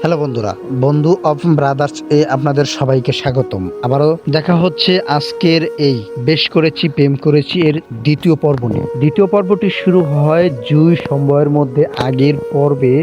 Hello বন্ধুরা, বন্ধু of brothers এ আপনাদের সবাইকে স্বাগতম। আবারও দেখা হচ্ছে আজকের এই বেশ করেছি, প্রেম করেছি এর দ্বিতীয় পর্ব নিয়ে। দ্বিতীয় পর্বটি শুরু হয় জুই সময়ের মধ্যে আগের পর্বে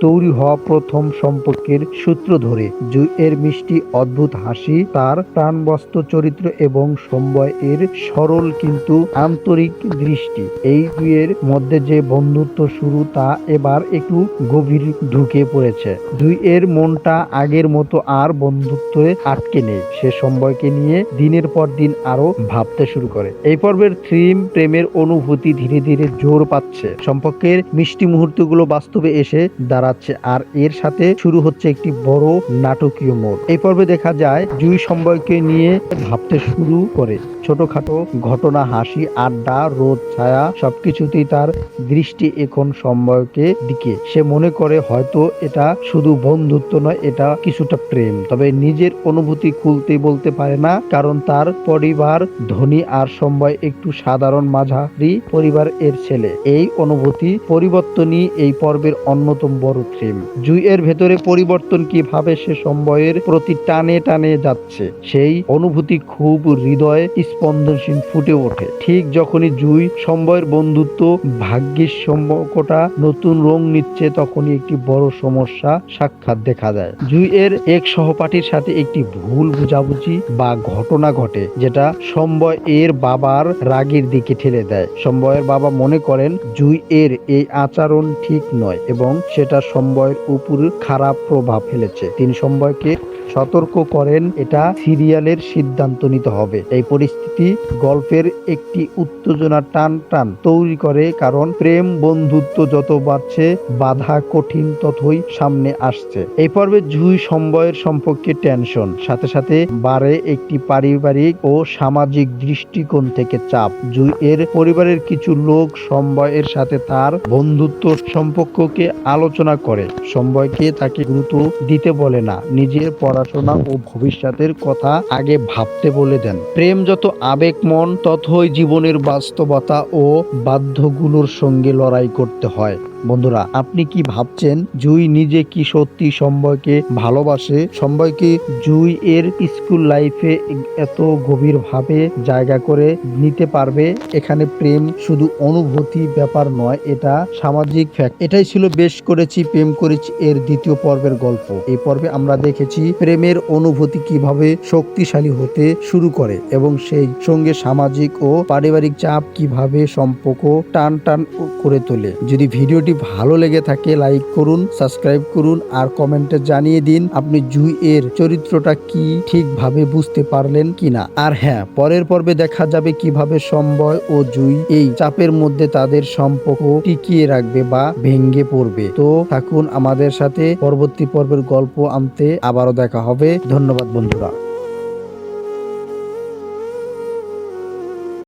তৈরি হওয়া প্রথম সম্পর্কের সূত্র ধরে জুই এর মিষ্টি অদ্ভুত হাসি, তার প্রাণবস্ত চরিত্র এবং সম্বয় এর সরল কিন্তু আন্তরিক দৃষ্টি। এই দুইয়ের মধ্যে যে বন্ধুত্ব শুরু তা এবার একটু গভীর ঢুকে পড়েছে। দুই এর মনটা আগের মতো আর বন্ধুত্বে আটকে নেই। সে সম্বয়কে নিয়ে দিনের পর দিন আরও ভাবতে শুরু করে। এই পর্বের থ্রিম প্রেমের অনুভূতি ধীরে ধীরে জোর পাচ্ছে। সম্পর্কের মিষ্টি মুহূর্তগুলো বাস্তবে এসে দাঁড়াচ্ছে আর এর সাথে শুরু হচ্ছে একটি বড় নাটকীয় মোড়। এই পর্বে দেখা যায় জুই সম্বয়কে নিয়ে ভাবতে শুরু করে। ছোটখাটো ঘটনা, হাসি, আড্ডা, রোদ, ছায়া, সবকিছুতেই তার দৃষ্টি এখন সম্বয়কে দিকে। সে মনে করে হয়তো এটা শুধু বন্ধুত্ব নয়, এটা কিছুটা প্রেম। তবে নিজের অনুভূতি খুলতে বলতে পারে না, কারণ তার পরিবার, ধনী আর সম্বয় একটু সাধারণ মাঝারি পরিবার এর ছেলে। এই অনুভূতি পরিবর্তনই এই পর্বের অন্যতম বড় থ্রিম জুই এর ভেতরে পরিবর্তন কীভাবে সে সম্বয়ের প্রতি টানে টানে যাচ্ছে, সেই অনুভূতি খুব হৃদয় স্পন্দনশীল ফুটে ওঠে। ঠিক যখনই জুই সম্বয়ের বন্ধুত্ব, ভাগ্যের সম্পর্কটা নতুন রং নিচ্ছে, তখনই একটি বড় সমস্যা সাক্ষাৎ দেখা দেয়। জুই এর এক সহপাঠীর সাথে একটি ভুল বুঝাবুঝি বা ঘটনা ঘটে, যেটা সম্বয় এর বাবার রাগের দিকে ঠেলে দেয়। সম্বয়ের বাবা মনে করেন জুই এর এই আচরণ ঠিক নয় এবং সেটা সম্বয়ের উপর খারাপ প্রভাব ফেলেছে। তিনি সম্বয়কে সতর্ক করেন, এটা সিরিয়ালের সিদ্ধান্ত নিতে হবে। এই পরিস্থিতি গল্পের একটি উত্তেজনা টান টান তৈরি করে, কারণ প্রেম বন্ধুত্ব যত বাড়ছে, বাধা কঠিন ততই সামনে আসছে। এই পর্বে জুই সম্বয়ের সম্পর্কে টেনশন, সাথে সাথে বাড়ে একটি পারিবারিক ও সামাজিক দৃষ্টিকোণ থেকে চাপ। জুই এর পরিবারের কিছু লোক সম্বয়ের সাথে তার বন্ধুত্ব সম্পর্ককে আলোচনা করে। সম্বয়কে তাকে গুরুত্ব দিতে বলে না, নিজের পড়াশোনা ও ভবিষ্যতের কথা আগে ভাবতে বলে দেন। প্রেম যত আবেগমন তথই জীবনের বাস্তবতা ও বাধ্যগুলোর সঙ্গে লড়াই করতে হয়। বন্ধুরা, আপনি কি ভাবছেন জুই নিজে কি সত্যি সম্বয়কে ভালোবাসে? সম্বয়কে জুই এর স্কুল লাইফে এত গভীরভাবে জায়গা করে নিতে পারবে? এখানে প্রেম শুধু অনুভূতি ব্যাপার নয়, এটা সামাজিক ফ্যাক্ট এটাই ছিল বেশ করেছি, প্রেম করেছি এর দ্বিতীয় পর্বের গল্প। এই পর্বে আমরা দেখেছি প্রেমের অনুভূতি কীভাবে শক্তিশালী হতে শুরু করে এবং সেই সঙ্গে সামাজিক ও পারিবারিক চাপ কীভাবে সম্পর্ক টান টান করে তোলে। যদি ভিডিওটি ভালো লেগে থাকে লাইক করুন সাবস্ক্রাইব করুন আর কমেন্টে জানিয়ে দিন আপনি জুই এর চরিত্রটা কি ঠিকভাবে বুঝতে পারলেন কিনা। আর হ্যাঁ পরের পর্বে দেখা যাবে কীভাবে সম্বয় ও জুই এই চাপের মধ্যে তাদের সম্পর্ক টিকিয়ে রাখবে বা ভেঙ্গে পড়বে। তো থাকুন আমাদের সাথে, পরবর্তী পর্বের গল্প আনতে আবারও দেখা হবে। ধন্যবাদ বন্ধুরা।